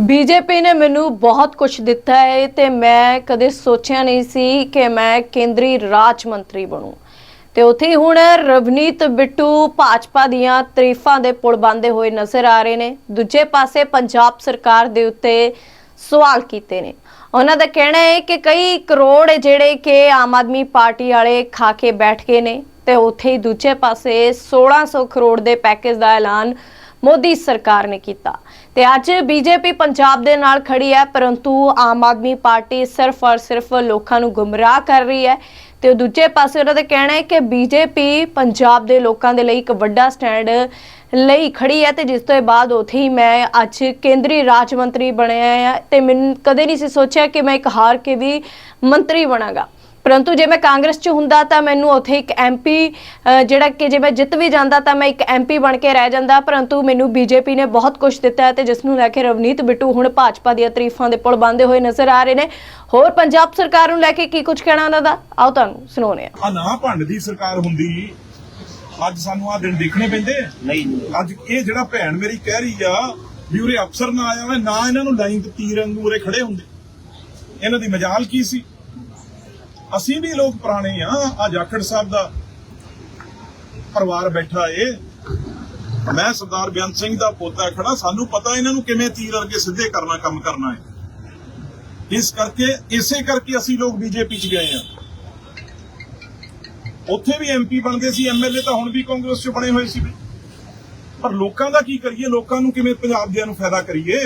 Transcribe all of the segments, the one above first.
BJP ਨੇ ਮੈਨੂੰ ਬਹੁਤ ਕੁਝ ਦਿੱਤਾ ਹੈ ਤੇ ਮੈਂ ਕਦੇ ਸੋਚਿਆ ਨਹੀਂ ਸੀ ਕਿ ਮੈਂ ਕੇਂਦਰੀ ਰਾਜ ਮੰਤਰੀ ਬਣੂ। ਤੇ ਉੱਥੇ ਹੀ ਹੁਣ ਰਵਨੀਤ ਬਿੱਟੂ ਭਾਜਪਾ ਦੀਆਂ ਤਾਰੀਫਾਂ ਦੇ ਪੁਲ ਬੰਦੇ ਹੋਏ ਨਜ਼ਰ ਆ ਰਹੇ ਨੇ। ਦੂਜੇ ਪਾਸੇ ਪੰਜਾਬ ਸਰਕਾਰ ਦੇ ਉੱਤੇ ਸਵਾਲ ਕੀਤੇ ਨੇ। ਉਹਨਾਂ ਦਾ ਕਹਿਣਾ ਹੈ ਕਿ ਕਈ ਕਰੋੜ ਜਿਹੜੇ ਕਿ ਆਮ ਆਦਮੀ ਪਾਰਟੀ ਵਾਲੇ ਖਾ ਕੇ ਬੈਠ ਗਏ ਨੇ ਤੇ ਉੱਥੇ ਹੀ ਦੂਜੇ ਪਾਸੇ 1600 ਕਰੋੜ ਦੇ ਪੈਕੇਜ ਦਾ ਐਲਾਨ ਮੋਦੀ ਸਰਕਾਰ ਨੇ ਕੀਤਾ। ਤੇ ਅੱਜ ਬੀਜੇਪੀ ਪੰਜਾਬ ਦੇ ਨਾਲ ਖੜੀ ਹੈ, ਪਰੰਤੂ ਆਮ ਆਦਮੀ ਪਾਰਟੀ ਸਿਰਫ ਔਰ ਸਿਰਫ ਲੋਕਾਂ ਨੂੰ ਗੁੰਮਰਾਹ ਕਰ ਰਹੀ ਹੈ। ਤੇ ਦੂਜੇ ਪਾਸੇ ਉਹਨਾਂ ਦਾ ਕਹਿਣਾ ਹੈ ਕਿ ਬੀਜੇਪੀ ਪੰਜਾਬ ਦੇ ਲੋਕਾਂ ਦੇ ਲਈ ਇੱਕ ਵੱਡਾ ਸਟੈਂਡ ਲਈ ਖੜੀ ਹੈ ਤੇ ਜਿਸ ਤੋਂ ਬਾਅਦ ਉਥੇ ਹੀ ਮੈਂ ਅੱਜ ਕੇਂਦਰੀ ਰਾਜ ਮੰਤਰੀ ਬਣਿਆ ਹੈ ਤੇ ਮੈਂ ਕਦੇ ਨਹੀਂ ਸੀ ਸੋਚਿਆ ਕਿ ਮੈਂ ਇੱਕ ਹਾਰ ਕੇ ਵੀ ਮੰਤਰੀ ਬਣਾਂਗਾ। ਪਰੰਤੂ ਜੇ ਮੈਂ ਕਾਂਗਰਸ 'ਚ ਹੁੰਦਾ ਤਾਂ ਮੈਨੂੰ ਉੱਥੇ ਇੱਕ ਐਮਪੀ ਜਿਹੜਾ ਕਿ ਜੇ ਮੈਂ ਜਿੱਤ ਵੀ ਜਾਂਦਾ ਤਾਂ ਮੈਂ ਇੱਕ ਐਮਪੀ ਬਣ ਕੇ ਰਹਿ ਜਾਂਦਾ। ਪਰੰਤੂ ਮੈਨੂੰ ਬੀਜੇਪੀ ਨੇ ਬਹੁਤ ਕੁਝ ਦਿੱਤਾ ਹੈ ਤੇ ਜਿਸ ਨੂੰ ਲੈ ਕੇ ਰਵਨੀਤ ਬਿੱਟੂ ਹੁਣ ਭਾਜਪਾ ਦੀਆਂ ਤਾਰੀਫਾਂ ਦੇ ਪੁਲ ਬੰਦੇ ਹੋਏ ਨਜ਼ਰ ਆ ਰਹੇ ਨੇ। ਹੋਰ ਪੰਜਾਬ ਸਰਕਾਰ ਨੂੰ ਲੈ ਕੇ ਕੀ ਕੁਝ ਕਹਿਣਾ ਉਹਨਾਂ ਦਾ? ਆਓ ਤੁਹਾਨੂੰ ਸੁਣਾਉਂਦੇ ਹਾਂ। ਆ ਨਾ ਭੰਡ ਦੀ ਸਰਕਾਰ ਹੁੰਦੀ ਅੱਜ ਸਾਨੂੰ ਆ ਦਿਨ ਦੇਖਣੇ ਪੈਂਦੇ ਆ। ਨਹੀਂ। ਅੱਜ ਇਹ ਜਿਹੜਾ ਭੈਣ ਮੇਰੀ ਕਹਿ ਰਹੀ ਆ ਵੀ ਉਰੇ ਅਫਸਰ ਨਾ ਆਇਆ ਹੋਵੇ ਨਾ ਇਹਨਾਂ ਨੂੰ ਲਾਈਨ ਤੇ ਤੀਰ ਵਾਂਗੂ ਉਰੇ ਖੜੇ ਹੁੰਦੇ। ਇਹਨਾਂ ਦੀ ਮਜਾਲ ਕੀ ਸੀ? ਅਸੀਂ ਵੀ ਲੋਕ ਪੁਰਾਣੇ ਆ ਆ ਜਾਖੜ ਸਾਹਿਬ ਦਾ ਪਰਿਵਾਰ ਬੈਠਾ ਏ। ਮੈਂ ਸਰਦਾਰ ਬੇਅੰਤ ਸਿੰਘ ਦਾ ਪੋਤਾ ਖੜਾ। ਸਾਨੂੰ ਪਤਾ ਇਹਨਾਂ ਨੂੰ ਕਿਵੇਂ ਤੀਰ ਵਰਗੇ ਸਿੱਧੇ ਕਰਨਾ, ਕੰਮ ਕਰਨਾ ਹੈ ਇਸ ਕਰਕੇ, ਇਸੇ ਕਰਕੇ ਅਸੀਂ ਲੋਕ ਬੀਜੇਪੀ ਚ ਗਏ ਆ ਉੱਥੇ ਵੀ ਐਮਪੀ ਬਣਦੇ ਸੀ ਐਮਐਲਏ ਤਾਂ ਹੁਣ ਵੀ ਕਾਂਗਰਸ ਚ ਬਣੇ ਹੋਏ ਸੀ। ਪਰ ਲੋਕਾਂ ਦਾ ਕੀ ਕਰੀਏ? ਲੋਕਾਂ ਨੂੰ ਕਿਵੇਂ ਪੰਜਾਬ ਦਿਆਂ ਨੂੰ ਫਾਇਦਾ ਕਰੀਏ?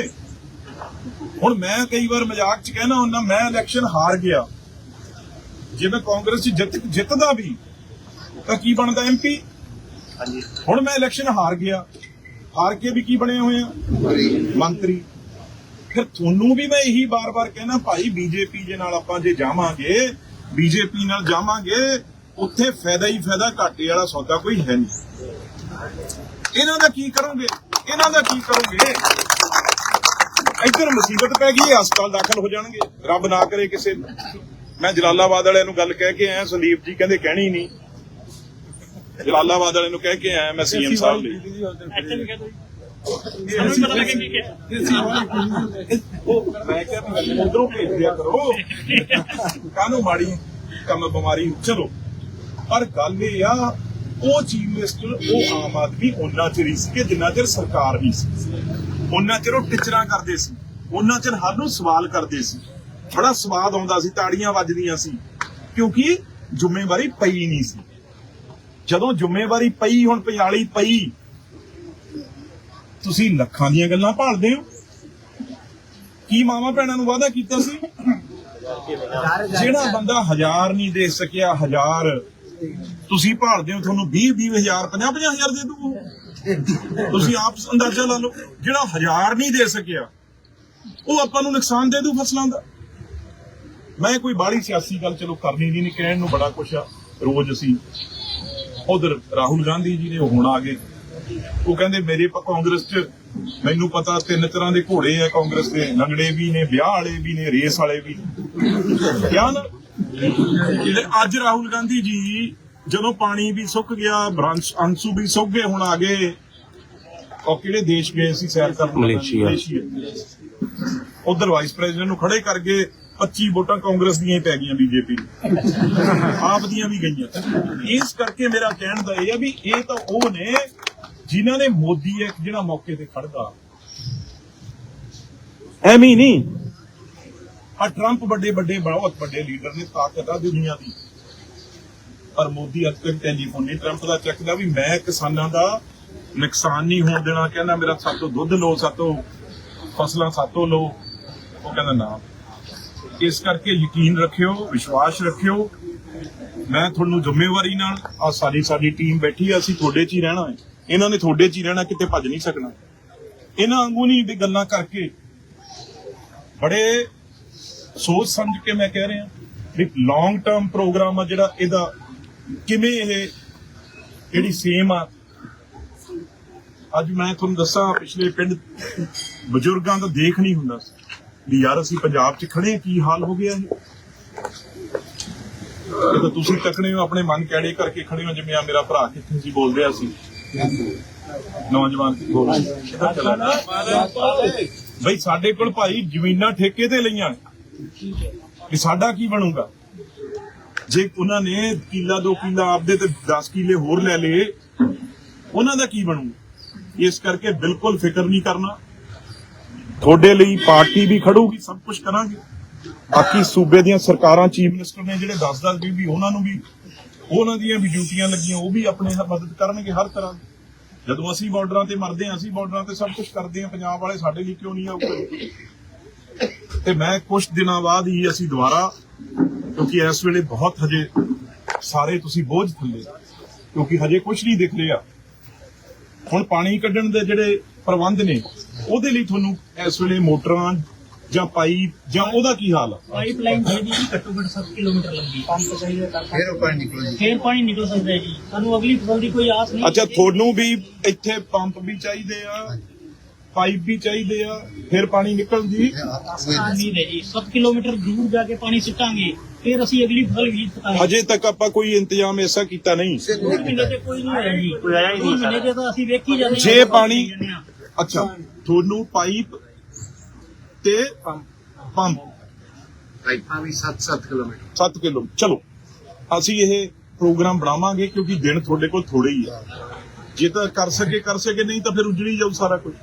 ਹੁਣ ਮੈਂ ਕਈ ਵਾਰ ਮਜ਼ਾਕ ਚ ਕਹਿਣਾ ਹੁੰਦਾ, ਮੈਂ ਇਲੈਕਸ਼ਨ ਹਾਰ ਗਿਆ। ਜੇ ਮੈਂ ਕਾਂਗਰਸ ਚ ਜਿੱਤ ਜਿੱਤਦਾ ਵੀ ਤਾਂ ਕੀ ਬਣਦਾ ਐਮਪੀ ਹਾਂਜੀ। ਹੁਣ ਮੈਂ ਇਲੈਕਸ਼ਨ ਹਾਰ ਗਿਆ। ਹਾਰ ਕੇ ਵੀ ਕੀ ਬਣੇ ਹੋਏ ਆ ਮੰਤਰੀ। ਫਿਰ ਤੁਹਾਨੂੰ ਵੀ ਮੈਂ ਇਹੀ ਬਾਰ-ਬਾਰ ਕਹਿਣਾ ਭਾਈ ਬੀਜੇਪੀ ਦੇ ਨਾਲ ਆਪਾਂ ਜੇ ਜਾਵਾਂਗੇ ਬੀਜੇਪੀ ਨਾਲ ਜਾਵਾਂਗੇ ਉੱਥੇ ਫਾਇਦਾ ਹੀ ਫਾਇਦਾ ਘਾਟੇ ਵਾਲਾ ਸੌਦਾ ਕੋਈ ਹੈ ਨਹੀਂ। ਇਹਨਾਂ ਦਾ ਕੀ ਕਰੋਗੇ? ਇਹਨਾਂ ਦਾ ਕੀ ਕਰੋਗੇ? ਇੱਧਰ ਮੁਸੀਬਤ ਪੈ ਗਈ ਹਸਪਤਾਲ ਦਾਖਲ ਹੋ ਜਾਣਗੇ। ਰੱਬ ਨਾ ਕਰੇ ਕਿਸੇ ਨੂੰ। ਮੈਂ ਜਲਾਲਾਬਾਦ ਵਾਲਿਆਂ ਨੂੰ ਗੱਲ ਕਹਿ ਕੇ ਆਇਆ ਸੰਦੀਪ ਜੀ ਕਹਿੰਦੇ ਕਹਿਣੀ ਨਹੀਂ। ਜਲਾਲਾਬਾਦ ਵਾਲਿਆਂ ਨੂੰ ਕਹਿ ਕੇ ਆਇਆ ਮੈਂ ਸੀਐਮ ਸਾਹਿਬ ਲਈ। ਉਹ ਮੈਂ ਕਿਹਾ ਵੀ ਉਧਰੋਂ ਭੇਜ ਦਿਆ ਕਰੋ। ਕਾਹਨੂੰ ਮਾੜੀ ਕੰਮ ਬਿਮਾਰੀ ਚਲੋ। ਪਰ ਗੱਲ ਇਹ ਆ ਉਹ ਚੀਫ ਮਿਨਿਸਟਰ ਉਹ ਆਮ ਆਦਮੀ ਉਹਨਾਂ ਚਿਰ ਹੀ ਸੀ ਕਿ ਜਿੰਨਾ ਚਿਰ ਸਰਕਾਰ ਨਹੀਂ ਸੀ। ਉਹਨਾਂ ਚਿਰ ਉਹ ਟਿਚਰਾਂ ਕਰਦੇ ਸੀ। ਉਹਨਾਂ ਚਿਰ ਹਰ ਨੂੰ ਸਵਾਲ ਕਰਦੇ ਸੀ। ਬੜਾ ਸਵਾਦ ਆਉਂਦਾ ਸੀ, ਤਾੜੀਆਂ ਵੱਜਦੀਆਂ ਸੀ। ਕਿਉਂਕਿ ਜ਼ਿੰਮੇਵਾਰੀ ਪਈ ਨਹੀਂ ਸੀ। ਜਦੋਂ ਜ਼ਿੰਮੇਵਾਰੀ ਪਈ, ਹੁਣ 45 ਪਈ। ਤੁਸੀਂ ਲੱਖਾਂ ਦੀਆਂ ਗੱਲਾਂ ਭਾਲਦੇ ਹੋ। ਕੀ ਮਾਵਾ ਭੈਣਾਂ ਨੂੰ ਵਾਅਦਾ ਕੀਤਾ ਸੀ? ਜਿਹੜਾ ਬੰਦਾ ਹਜ਼ਾਰ ਨਹੀਂ ਦੇ ਸਕਿਆ, ਹਜ਼ਾਰ। ਤੁਸੀਂ ਭਾਲਦੇ ਹੋ, ਤੁਹਾਨੂੰ 20 20 ਹਜ਼ਾਰ 50 50 ਹਜ਼ਾਰ ਦੇ ਦੂ ਤੁਸੀਂ ਆਪ ਅੰਦਾਜ਼ਾ ਲਾ ਲਓ, ਜਿਹੜਾ ਹਜ਼ਾਰ ਨਹੀਂ ਦੇ ਸਕਿਆ, ਉਹ ਆਪਾਂ ਨੂੰ ਨੁਕਸਾਨ ਦੇ ਦੂ ਫਸਲਾਂ ਦਾ। ਮੈਂ ਕੋਈ ਬਾੜੀ ਸਿਆਸੀ ਗੱਲ ਚਲੋ ਕਰਨੀ ਨਹੀਂ ਕਹਿਣ ਨੂੰ ਬੜਾ ਕੁਛ ਆ। ਰੋਜ਼ ਅਸੀਂ ਉਧਰ ਰਾਹੁਲ ਗਾਂਧੀ ਜੀ ਨੇ ਹੁਣ ਆ ਗਏ। ਉਹ ਕਹਿੰਦੇ ਮੇਰੇ ਪ- ਕਾਂਗਰਸ 'ਚ ਮੈਨੂੰ ਪਤਾ ਤਿੰਨ ਤਰ੍ਹਾਂ ਦੇ ਘੋੜੇ ਆ ਕਾਂਗਰਸ ਦੇ। ਲੰਗੜੇ ਵੀ ਨੇ ਵਿਆਹ ਵਾਲੇ ਵੀ ਨੇ ਰੇਸ ਵਾਲੇ ਵੀ। ਕਿਹਾ ਨਾ? ਜਿਹੜੇ ਅੱਜ ਰਾਹੁਲ ਗਾਂਧੀ ਜੀ ਜਦੋਂ ਪਾਣੀ ਵੀ ਸੁੱਕ ਗਿਆ ਬ੍ਰਾਂਚ ਅੰਸੂ ਵੀ ਸੁੱਕ ਗਏ ਹੁਣ ਆ ਗਏ। ਉਹ ਕਿਹੜੇ ਦੇਸ਼ ਗਏ ਸੀ ਸੈਰ ਕਰਨ? ਮਲੇਸ਼ੀਆ। ਉਧਰ ਵਾਈਸ ਪ੍ਰੈਜ਼ੀਡੈਂਟ ਨੂੰ ਖੜੇ ਕਰਕੇ 25 ਵੋਟਾਂ ਕਾਂਗਰਸ ਦੀਆਂ ਹੀ ਪੈ ਗਈਆਂ ਬੀਜੇਪੀ ਆਪ ਦੀਆਂ ਵੀ ਗਈਆਂ। ਇਸ ਕਰਕੇ ਮੇਰਾ ਕਹਿਣ ਦਾ ਇਹ ਆ ਵੀ ਇਹ ਤਾਂ ਉਹ ਨੇ ਜਿਨ੍ਹਾਂ ਨੇ ਮੋਦੀ ਹੈ ਜਿਹੜਾ ਮੌਕੇ ਤੇ ਖੜਦਾ ਐਵੇਂ ਨਹੀਂ। ਆ ਟਰੰਪ ਵੱਡੇ ਵੱਡੇ, ਬਹੁਤ ਵੱਡੇ ਲੀਡਰ ਨੇ ਤਾਕਤ ਆ ਦੁਨੀਆ ਦੀ। ਪਰ ਮੋਦੀ ਅੱਜ ਤੱਕ ਟੈਲੀਫੋਨ ਨਹੀਂ, ਟਰੰਪ ਦਾ ਚੱਕਦਾ ਵੀ ਮੈਂ ਕਿਸਾਨਾਂ ਦਾ ਨੁਕਸਾਨ ਨਹੀਂ ਹੋਣ ਦੇਣਾ। ਕਹਿੰਦਾ ਮੇਰਾ ਸਾਤੋਂ ਦੁੱਧ ਲੋ ਸਾਤੋਂ ਫਸਲਾਂ ਸਾਤੋਂ ਲਓ। ਉਹ ਕਹਿੰਦਾ ਨਾ। ਇਸ ਕਰਕੇ ਯਕੀਨ ਰੱਖਿਓ, ਵਿਸ਼ਵਾਸ ਰੱਖਿਓ। ਮੈਂ ਤੁਹਾਨੂੰ ਜ਼ਿੰਮੇਵਾਰੀ ਨਾਲ ਆ ਸਾਡੀ ਸਾਡੀ ਟੀਮ ਬੈਠੀ ਆ, ਅਸੀਂ ਤੁਹਾਡੇ 'ਚ ਹੀ ਰਹਿਣਾ ਹੈ। ਇਹਨਾਂ ਨੇ ਤੁਹਾਡੇ 'ਚ ਹੀ ਰਹਿਣਾ, ਕਿਤੇ ਭੱਜ ਨਹੀਂ ਸਕਣਾ। ਇਹਨਾਂ ਵਾਂਗੂ ਨਹੀਂ ਵੀ ਗੱਲਾਂ ਕਰਕੇ। ਬੜੇ ਸੋਚ ਸਮਝ ਕੇ ਮੈਂ ਕਹਿ ਰਿਹਾ, ਵੀ ਲੌਂਗ ਟਰਮ ਪ੍ਰੋਗਰਾਮ ਆ ਜਿਹੜਾ ਇਹਦਾ ਕਿਵੇਂ ਇਹ ਜਿਹੜੀ ਸੇਮ ਆ। ਅੱਜ ਮੈਂ ਤੁਹਾਨੂੰ ਦੱਸਾਂ, ਪਿਛਲੇ ਪਿੰਡ ਬਜ਼ੁਰਗਾਂ ਦਾ ਦੇਖ ਨਹੀਂ ਹੁੰਦਾ ਸੀ। ਵੀ ਯਾਰ ਅਸੀਂ ਪੰਜਾਬ 'ਚ ਖੜੇ ਕੀ ਹਾਲ ਹੋ ਗਿਆ ਇਹ? ਇਹ ਤੁਸੀਂ ਤੱਕਣੇ ਹੋ, ਆਪਣੇ ਮਨ ਕੈੜੇ ਕਰਕੇ ਖੜੇ ਹੋ, ਜਿਵੇਂ ਆ ਮੇਰਾ ਭਰਾ ਕਿੱਥੇ ਸੀ ਬੋਲ ਰਿਹਾ ਸੀ? ਨੌਜਵਾਨ ਬੋਲ ਬਈ ਸਾਡੇ ਕੋਲ ਭਾਈ ਜ਼ਮੀਨਾਂ ਠੇਕੇ ਤੇ ਲਈਆਂ ਕਿ ਸਾਡਾ ਕੀ ਬਣੂਗਾ? ਜੇ ਉਹਨਾਂ ਨੇ ਕਿੱਲਾ, ਦੋ ਕਿੱਲਾ ਆਪਦੇ ਤੇ 10 ਕਿਲੇ ਹੋਰ ਲੈ ਲਏ, ਉਹਨਾਂ ਦਾ ਕੀ ਬਣੂ ਇਸ ਕਰਕੇ ਬਿਲਕੁਲ ਫਿਕਰ ਨਹੀਂ ਕਰਨਾ। ਤੁਹਾਡੇ ਲਈ ਪਾਰਟੀ ਵੀ ਖੜੂਗੀ, ਸਭ ਕੁਝ ਕਰਾਂਗੇ। ਬਾਕੀ ਸੂਬੇ ਦੀਆਂ ਸਰਕਾਰਾਂ, ਚੀਫ ਮਿਨਿਸਟਰ ਨੇ ਜਿਹੜੇ 10-10 ਵੀ ਵੀ ਉਹਨਾਂ ਨੂੰ ਵੀ, ਉਹਨਾਂ ਦੀਆਂ ਵੀ ਡਿਊਟੀਆਂ ਲੱਗੀਆਂ, ਉਹ ਵੀ ਆਪਣੇ ਮਦਦ ਕਰਨਗੇ ਹਰ ਤਰ੍ਹਾਂ ਜਦੋਂ ਅਸੀਂ ਬਾਰਡਰਾਂ ਤੇ ਮਰਦੇ ਹਾਂ, ਅਸੀਂ ਬਾਰਡਰਾਂ ਤੇ ਸਭ ਕੁਝ ਕਰਦੇ ਹਾਂ, ਪੰਜਾਬ ਵਾਲੇ ਸਾਡੇ ਲਈ ਕਿਉਂ ਨਹੀਂ ਆਉਗੇ ਤੇ ਮੈਂ ਕੁਝ ਦਿਨਾਂ ਬਾਅਦ ਹੀ ਅਸੀਂ ਦੁਬਾਰਾ, ਕਿਉਂਕਿ ਇਸ ਵੇਲੇ ਬਹੁਤ ਹਜੇ ਸਾਰੇ ਤੁਸੀਂ ਬੋਝ ਥੱਲੇ, ਕਿਉਂਕਿ ਹਜੇ ਕੁਝ ਨਹੀਂ ਦਿਖ ਰਿਹਾ। ਹੁਣ ਪਾਣੀ ਕੱਢਣ ਦੇ ਜਿਹੜੇ ਪ੍ਰਬੰਧ ਨੇ ਉਹਦੇ ਲਈ ਤੁਹਾਨੂੰ ਇਸ ਵੇਲੇ ਮੋਟਰਾਂ ਜਾਂ ਪਾਈਪ ਜਾਂ ਉਹਦਾ ਕੀ ਹਾਲ ਆ? ਪਾਈਪਲਾਈਨ ਚਾਹੀਦੀ ਜੀ ਘੱਟੋ ਘੱਟ 7 ਕਿਲੋਮੀਟਰ ਲੰਬੀ ਪੰਪ ਚਾਹੀਦਾ ਤਾਂ ਫਿਰ ਉਹ ਪਾਣੀ ਨਿਕਲੋ ਜੀ। ਫੇਰ ਪਾਣੀ ਨਿਕਲ ਸਕਦਾ ਹੈ ਜੀ। ਸਾਨੂੰ ਅਗਲੀ ਫਸਲ ਦੀ ਕੋਈ ਆਸ ਨਹੀਂ ਅੱਛਾ ਤੁਹਾਨੂੰ ਵੀ ਇੱਥੇ ਪੰਪ ਵੀ ਚਾਹੀਦੇ ਆ ਪਾਈਪ ਵੀ ਚਾਹੀਦੇ ਆ ਫਿਰ ਪਾਣੀ ਨਿਕਲਣ ਦੀ? ਉਮੀਦ ਹੈ ਜੀ। 7 ਕਿਲੋਮੀਟਰ ਦੂਰ ਜਾ ਕੇ ਪਾਣੀ ਸਿੱਟਾਂਗੇ ਫਿਰ ਅਸੀਂ ਅਗਲੀ ਫਸਲ ਬੀਜ ਸਕਾਂਗੇ ਹਜੇ ਤੱਕ ਆਪਾਂ ਕੋਈ ਇੰਤਜ਼ਾਮ ਐਸਾ ਕੀਤਾ ਨਹੀਂ। ਦੋ ਮਹੀਨੇ ਤੇ ਕੋਈ ਨਹੀਂ ਹੋਇਆ ਜੀ। ਕੋਈ ਆਇਆ ਹੀ ਨਹੀਂ। ਮਹੀਨੇ ਤੇ ਤਾਂ ਅਸੀਂ ਵੇਖ ਹੀ ਜਾਂਦੇ ਜੇ। ਪਾਣੀ ਅੱਛਾ। ਤੁਹਾਨੂੰ ਪਾਈਪ ਤੇ ਪੰਪ। ਪਾਈਪਾਂ ਵੀ 7-7 ਕਿਲੋਮੀਟਰ। 7 ਕਿਲੋ ਚਲੋ ਅਸੀਂ ਇਹ ਪ੍ਰੋਗਰਾਮ ਬਣਾਵਾਂਗੇ ਕਿਉਂਕਿ ਦਿਨ ਤੁਹਾਡੇ ਕੋਲ ਥੋੜੇ ਹੀ ਆ। ਜੇ ਤਾਂ ਕਰ ਸਕੇ ਕਰ ਸਕੇ ਨਹੀਂ ਤਾਂ ਫਿਰ ਉਜੜੀ ਜਾਊ ਸਾਰਾ ਕੁਝ